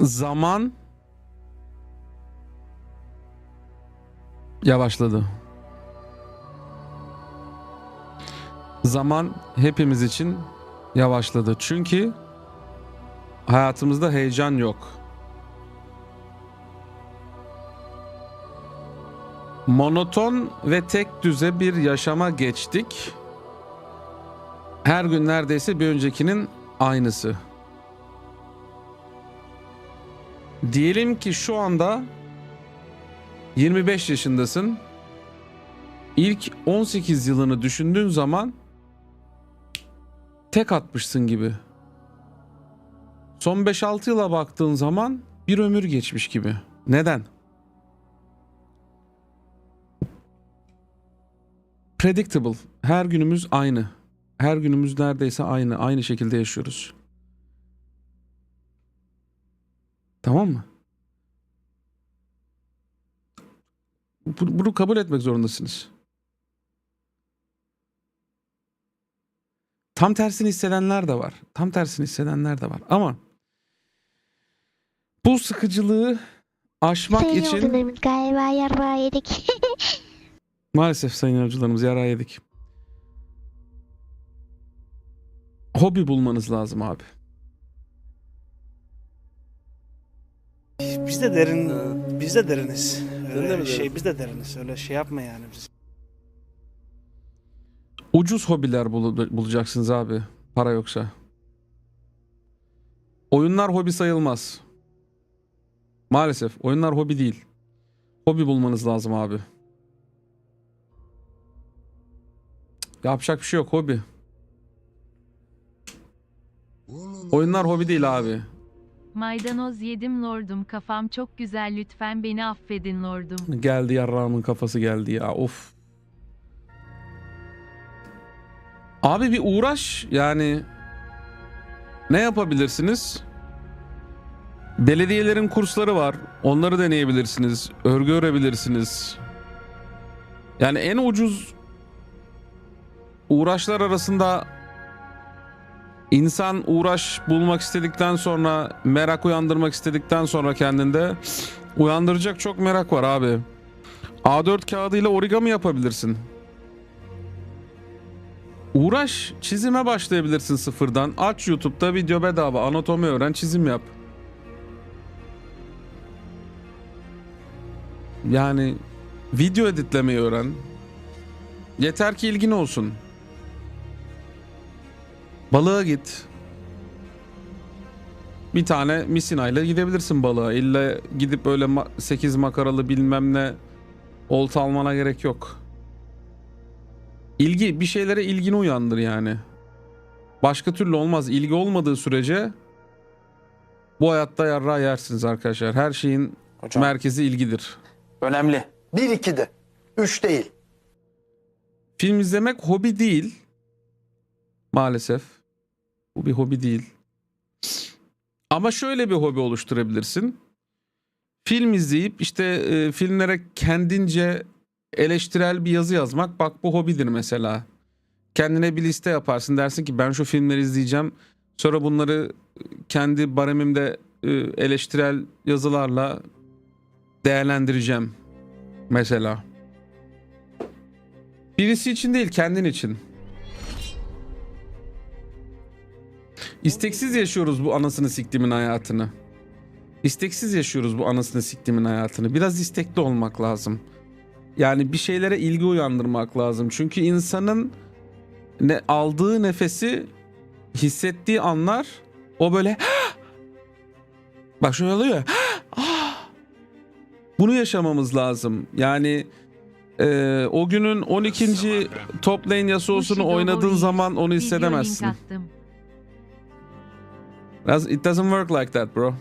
Zaman yavaşladı. Zaman hepimiz için yavaşladı. Çünkü hayatımızda heyecan yok. Monoton ve tek düze bir yaşama geçtik. Her gün neredeyse bir öncekinin aynısı. Diyelim ki şu anda 25 yaşındasın. İlk 18 yılını düşündüğün zaman tek atmışsın gibi. Son 5-6 yıla baktığın zaman bir ömür geçmiş gibi. Neden? Predictable. Her günümüz aynı. Her günümüz neredeyse aynı. Aynı şekilde yaşıyoruz. Tamam mı? Bu- Bunu kabul etmek zorundasınız. Tam tersini hissedenler de var. Tam tersini hissedenler de var. Ama bu sıkıcılığı aşmak Sayın için galiba yarrağı yedik. maalesef sayın yolcularımız yara yedik. Hobi bulmanız lazım abi. Biz de derin, biz de deriniz. Öyle de mi şey, biz de deriniz. Öyle şey yapma yani biz. Ucuz hobiler bul- bulacaksınız abi. Para yoksa. Oyunlar hobi sayılmaz. Maalesef oyunlar hobi değil. Hobi bulmanız lazım abi. Yapacak bir şey yok hobi. Oyunlar hobi değil abi. Maydanoz yedim lordum kafam çok güzel lütfen beni affedin lordum. Geldi yarrağımın kafası geldi ya of. Abi bir uğraş yani ne yapabilirsiniz? Belediyelerin kursları var. Onları deneyebilirsiniz. Örgü örebilirsiniz. Yani en ucuz uğraşlar arasında insan uğraş bulmak istedikten sonra merak uyandırmak istedikten sonra kendinde Uyandıracak çok merak var abi. A4 kağıdıyla origami yapabilirsin. Uğraş, çizime başlayabilirsin sıfırdan. Aç YouTube'da video bedava, anatomi öğren, çizim yap. Yani video editlemeyi öğren. Yeter ki ilgin olsun. Balığa git. Bir tane misinayla gidebilirsin balığa. İlla gidip öyle 8 makaralı bilmem ne olta almana gerek yok. İlgi bir şeylere ilgini uyandır yani. Başka türlü olmaz. İlgi olmadığı sürece bu hayatta yarra yersiniz arkadaşlar. Her şeyin Hocam merkezi ilgidir. önemli. 1 de 3 değil. Film izlemek hobi değil. Maalesef. Bu bir hobi değil. Ama şöyle bir hobi oluşturabilirsin. Film izleyip işte e, filmlere kendince eleştirel bir yazı yazmak bak bu hobidir mesela. Kendine bir liste yaparsın dersin ki ben şu filmleri izleyeceğim. Sonra bunları kendi baremimde e, eleştirel yazılarla değerlendireceğim mesela. Birisi için değil kendin için. İsteksiz yaşıyoruz bu anasını siktimin hayatını. İsteksiz yaşıyoruz bu anasını siktimin hayatını. Biraz istekli olmak lazım. Yani bir şeylere ilgi uyandırmak lazım. Çünkü insanın ne aldığı nefesi hissettiği anlar o böyle bak şöyle oluyor. Bunu yaşamamız lazım. Yani e, o günün 12. top lane Yasuo'sunu oynadığın zaman onu hissedemezsin. That's- It doesn't work like that bro.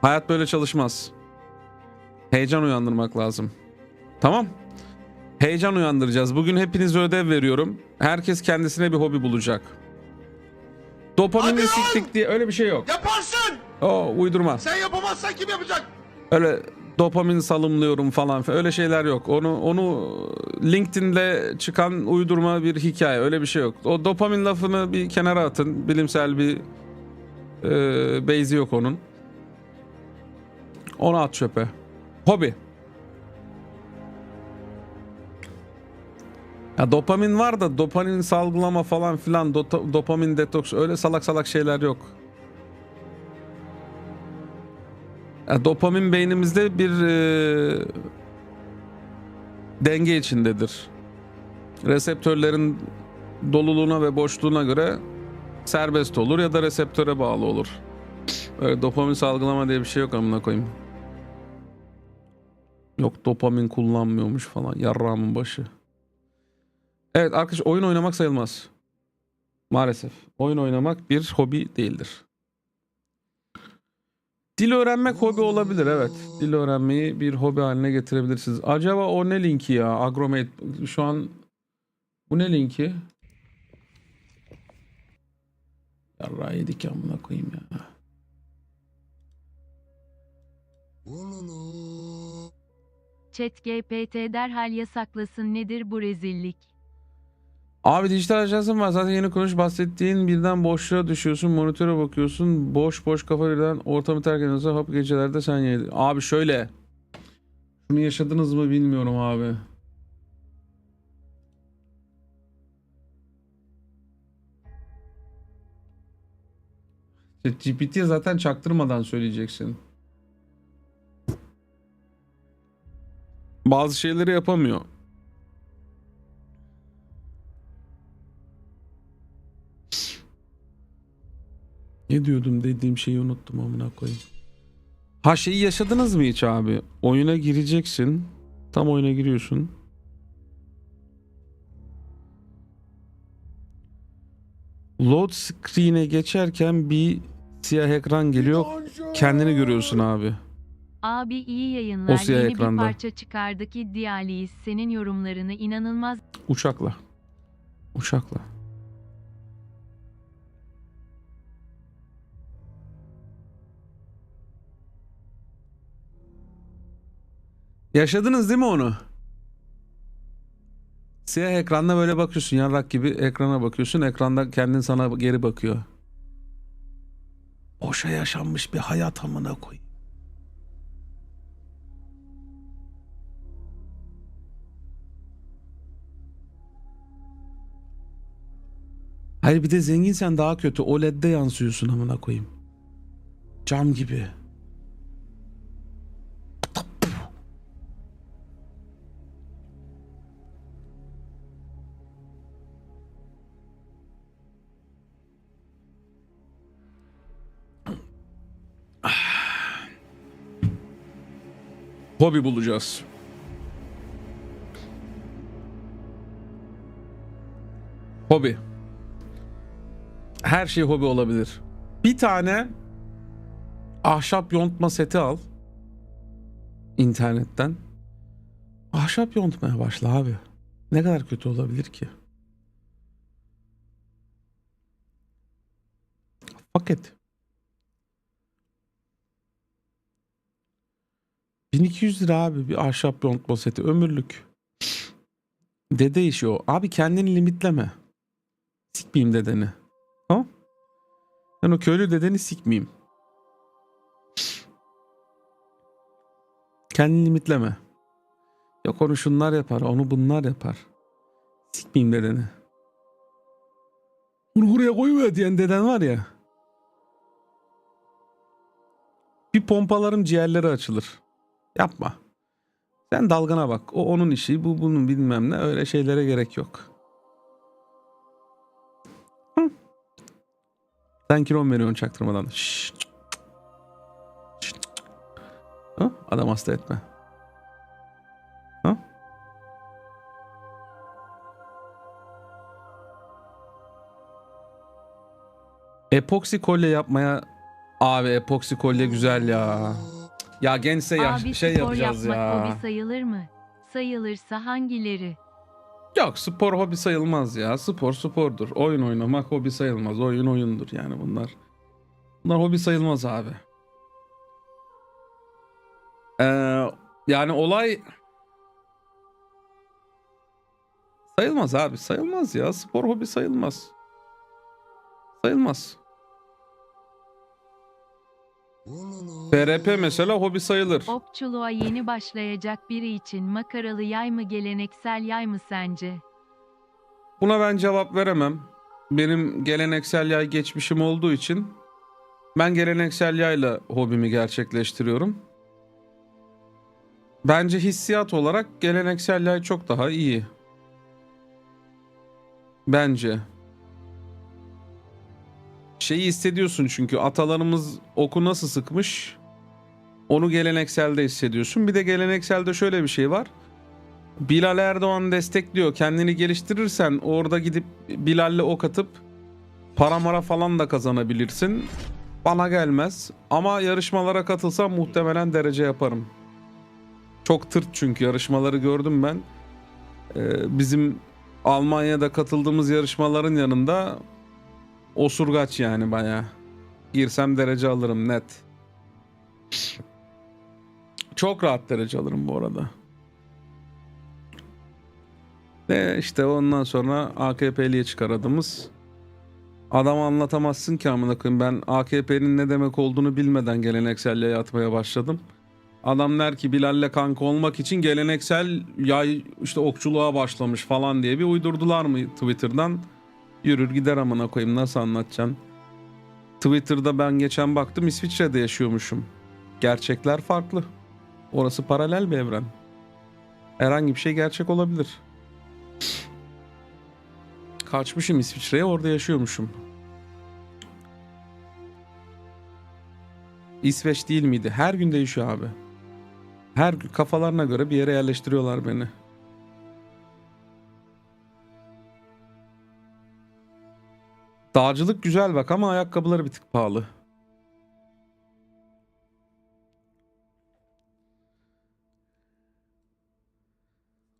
Hayat böyle çalışmaz. Heyecan uyandırmak lazım. Tamam. Heyecan uyandıracağız. Bugün hepinize ödev veriyorum. Herkes kendisine bir hobi bulacak. Dopaminle siktik diye öyle bir şey yok. Yaparsın. O uydurma. Sen yapamazsan kim yapacak? Öyle dopamin salımlıyorum falan öyle şeyler yok. Onu onu LinkedIn'de çıkan uydurma bir hikaye. Öyle bir şey yok. O dopamin lafını bir kenara atın. Bilimsel bir Ee, base'i yok onun. Onu at çöpe. Hobi. Ya dopamin var da dopamin salgılama falan filan dota- dopamin detoks öyle salak salak şeyler yok. Dopamin beynimizde bir e, denge içindedir. Reseptörlerin doluluğuna ve boşluğuna göre serbest olur ya da reseptöre bağlı olur. Öyle dopamin salgılama diye bir şey yok amına koyayım. Yok dopamin kullanmıyormuş falan. Yarrağımın başı. Evet arkadaş oyun oynamak sayılmaz. Maalesef. Oyun oynamak bir hobi değildir. Dil öğrenmek hobi olabilir evet. Dil öğrenmeyi bir hobi haline getirebilirsiniz. Acaba o ne linki ya? Agromate şu an bu ne linki? Yarrağı yedik amına koyayım ya. Chat GPT derhal yasaklasın nedir bu rezillik? Abi dijital ajansın var zaten yeni konuş bahsettiğin birden boşluğa düşüyorsun monitöre bakıyorsun boş boş kafa birden ortamı terk ediyorsa hap gecelerde sen yedin. Abi şöyle şunu yaşadınız mı bilmiyorum abi. GPT'ye zaten çaktırmadan söyleyeceksin. Bazı şeyleri yapamıyor. Ne diyordum dediğim şeyi unuttum amına koyayım. Ha şeyi yaşadınız mı hiç abi? Oyuna gireceksin. Tam oyuna giriyorsun. Load screen'e geçerken bir siyah ekran geliyor. Kendini görüyorsun abi. Abi iyi yayınlar. O siyah Yeni ekranda. bir parça çıkardık iddialıyız. Senin yorumlarını inanılmaz Uçakla. Uçakla. Yaşadınız değil mi onu? Siyah ekranda böyle bakıyorsun yarrak gibi ekrana bakıyorsun. Ekranda kendin sana geri bakıyor. Boşa yaşanmış bir hayat amına koy. Hayır bir de zenginsen daha kötü. OLED'de yansıyorsun amına koyayım. Cam gibi. Hobi bulacağız. Hobi. Her şey hobi olabilir. Bir tane ahşap yontma seti al. internetten. Ahşap yontmaya başla abi. Ne kadar kötü olabilir ki? Fuck it. 1200 lira abi bir ahşap yontma seti ömürlük. Dede işi o. Abi kendini limitleme. Sikmeyeyim dedeni. Tamam? Ben o köylü dedeni sikmeyeyim. Kendini limitleme. Yok onu şunlar yapar, onu bunlar yapar. Sikmeyeyim dedeni. Bunu buraya koyuver diyen deden var ya. Bir pompalarım ciğerleri açılır. Yapma. Sen dalgana bak. O onun işi, bu bunun bilmem ne. Öyle şeylere gerek yok. Hı. Sen kilon veriyorsun çaktırmadan. Şşş. Adam hasta etme. Ha? Epoksi kolye yapmaya abi epoksi kolye güzel ya. Ya gençse ya Abi şey spor yapacağız yapmak ya. hobi sayılır mı? Sayılırsa hangileri? Yok spor hobi sayılmaz ya. Spor spordur. Oyun oynamak hobi sayılmaz. Oyun oyundur yani bunlar. Bunlar hobi sayılmaz abi. Ee, yani olay sayılmaz abi. Sayılmaz ya. Spor hobi sayılmaz. Sayılmaz. FRP mesela hobi sayılır. Okçuluğa yeni başlayacak biri için makaralı yay mı geleneksel yay mı sence? Buna ben cevap veremem. Benim geleneksel yay geçmişim olduğu için ben geleneksel yayla hobimi gerçekleştiriyorum. Bence hissiyat olarak geleneksel yay çok daha iyi. Bence. Şeyi hissediyorsun çünkü atalarımız oku nasıl sıkmış onu gelenekselde hissediyorsun. Bir de gelenekselde şöyle bir şey var. Bilal Erdoğan destekliyor. Kendini geliştirirsen orada gidip Bilal'le ok atıp para mara falan da kazanabilirsin. Bana gelmez. Ama yarışmalara katılsam muhtemelen derece yaparım. Çok tırt çünkü yarışmaları gördüm ben. Ee, bizim Almanya'da katıldığımız yarışmaların yanında osurgaç yani bayağı. Girsem derece alırım net. Çok rahat derece alırım bu arada. Ve işte ondan sonra AKP'liye çıkar adımız. Adama anlatamazsın ki amına koyayım. Ben AKP'nin ne demek olduğunu bilmeden gelenekselliğe yatmaya başladım. Adam der ki Bilal'le kanka olmak için geleneksel yay işte okçuluğa başlamış falan diye bir uydurdular mı Twitter'dan? Yürür gider amına koyayım nasıl anlatacaksın? Twitter'da ben geçen baktım İsviçre'de yaşıyormuşum. Gerçekler farklı. Orası paralel bir evren. Herhangi bir şey gerçek olabilir. Kaçmışım İsviçre'ye orada yaşıyormuşum. İsveç değil miydi? Her gün değişiyor abi. Her gün kafalarına göre bir yere yerleştiriyorlar beni. Dağcılık güzel bak ama ayakkabıları bir tık pahalı.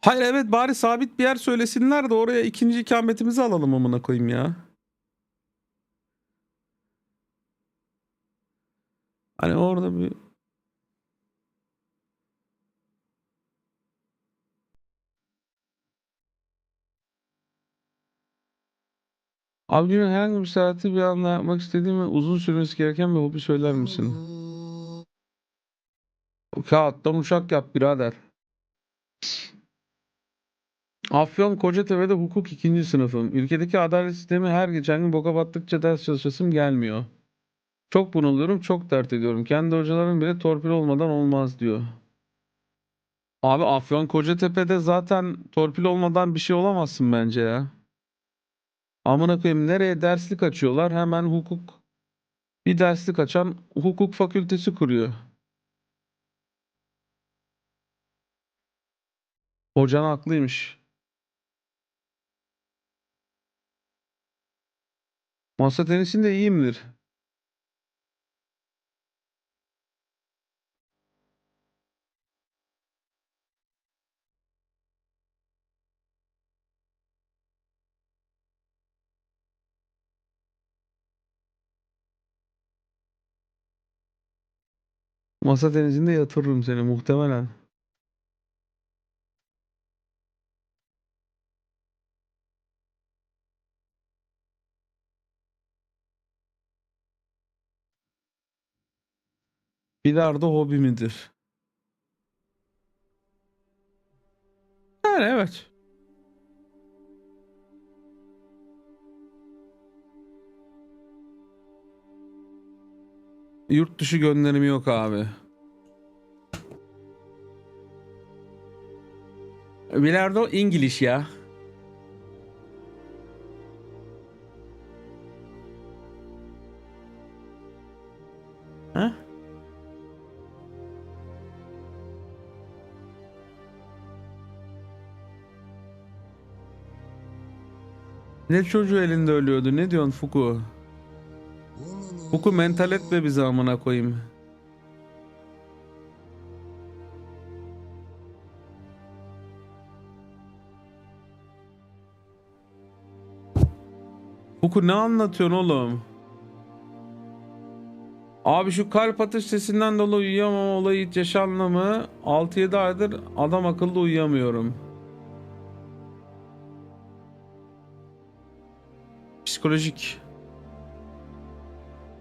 Hayır evet bari sabit bir yer söylesinler de oraya ikinci ikametimizi alalım amına koyayım ya. Hani orada bir Abi günün herhangi bir saati bir anda yapmak istediğim ve uzun sürmesi gereken bir hobi söyler misin? Kağıttan uçak yap birader. Afyon Kocatepe'de hukuk ikinci sınıfım. Ülkedeki adalet sistemi her geçen gün boka battıkça ders çalışasım gelmiyor. Çok bunalıyorum, çok dert ediyorum. Kendi hocalarım bile torpil olmadan olmaz diyor. Abi Afyon Kocatepe'de zaten torpil olmadan bir şey olamazsın bence ya. Amına koyayım nereye derslik açıyorlar? Hemen hukuk. Bir derslik açan hukuk fakültesi kuruyor. Hocan haklıymış. Masa tenisinde iyiyimdir. Masa tenisinde yatırırım seni muhtemelen. Bilardo hobi midir? Yani evet. Yurt dışı gönderimi yok abi. Bilardo İngiliz ya. Ha? Ne çocuğu elinde ölüyordu? Ne diyorsun Fuku? Fuku mental etme bizi amına koyayım. Fuku ne anlatıyorsun oğlum? Abi şu kalp atış sesinden dolayı uyuyamam olayı hiç yaşandı mı? 6-7 aydır adam akıllı uyuyamıyorum. Psikolojik.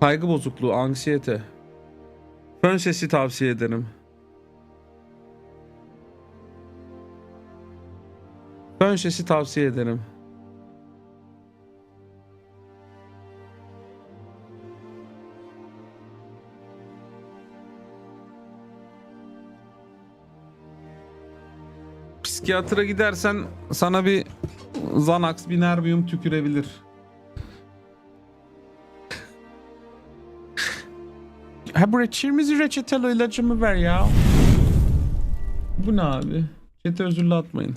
Kaygı bozukluğu, anksiyete. Fön sesi tavsiye ederim. Fön sesi tavsiye ederim. Psikiyatra gidersen sana bir Xanax, bir Nervium tükürebilir. Ha buraya çirmizi reçeteli ilacımı ver ya. Bu ne abi? Çete özürlü atmayın.